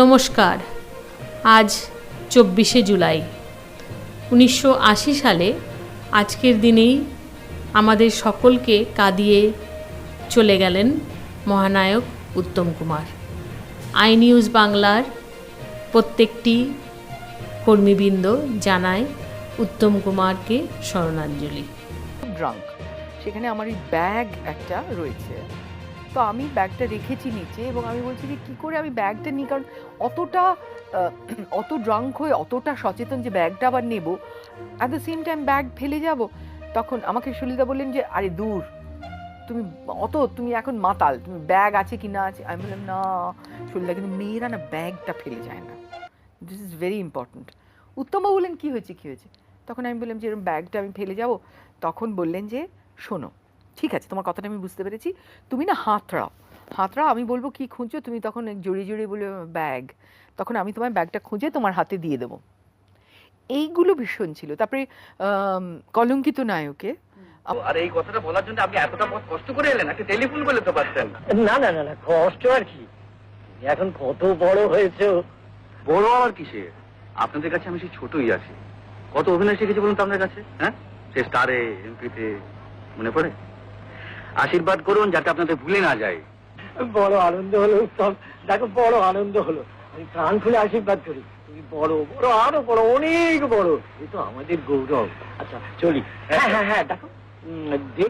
নমস্কার। আজ চব্বিশে জুলাই। উনিশশো আশি সালে আজকের দিনেই আমাদের সকলকে কাঁদিয়ে চলে গেলেন মহানায়ক উত্তম কুমার। আই নিউজ বাংলার প্রত্যেকটি কর্মীবৃন্দ জানায় উত্তম কুমারকে স্মরণাঞ্জলি। ড্রাঙ্ক সেখানে আমার এই ব্যাগ একটা রয়েছে। তো আমি ব্যাগটা রেখেছি নিচে এবং আমি বলছি যে কী করে আমি ব্যাগটা নিই? কারণ অতটা অত ড্রাঙ্ক হয়ে অতটা সচেতন যে ব্যাগটা আবার নেব at the same time bag ফেলে যাব, তখন আমাকে সুলিদা বললেন যে, আরে দূর, তুমি অত, তুমি এখন মাতাল, তুমি ব্যাগ আছে কি না আছে? আমি বললাম, না সুলিদা কিন্তু মেয়েরা না ব্যাগটা ফেলে যায় না। দিস ইজ ভেরি ইম্পর্ট্যান্ট উত্তমবাবু বললেন, কী হয়েছে কী হয়েছে? তখন আমি বললাম যে এরকম ব্যাগটা আমি ফেলে যাব। তখন বললেন যে, শোনো ঠিক আছে তোমার কথাটা আমি বুঝতে পেরেছি। তুমি না হাতড়াও হাতড়াও আমি বলব কি খুঁজছো তুমি তখন জড়িয়ে জড়িয়ে বলবে ব্যাগ। তখন আমি তোমার ব্যাগটা খুঁজে তোমার হাতে দিয়ে দেবো। এইগুলো ভীষণ ছিল। তারপরে কলঙ্কিত নায়কে আর এই কথাটা বলার জন্য আপনি এতটা পথ কষ্ট করে এলেন? একটা টেলিফোন করলে তো পারতেন? না না না না কষ্ট আর কি। এখন কত বড় হয়েছে। বড় আর কিসে? আপনাদের কাছে আমি সেই ছোটই আছি। কত অভিনয় শিখেছি বলুন তো আপনার কাছে হ্যাঁ? সে স্টারে এমপিতে মনে পড়ে? আশীর্বাদ করুন যাতে আপনাদের ভুলে না যায়। বড় আনন্দ হলো, উত্তম। দেখো, বড় আনন্দ হলো। আমি প্রাণ খুলে আশীর্বাদ করি। বড় বড়, আরও বড়, অনেক বড়। তো আমাদের গৌরব। আচ্ছা চলি। হ্যাঁ হ্যাঁ হ্যাঁ দেখো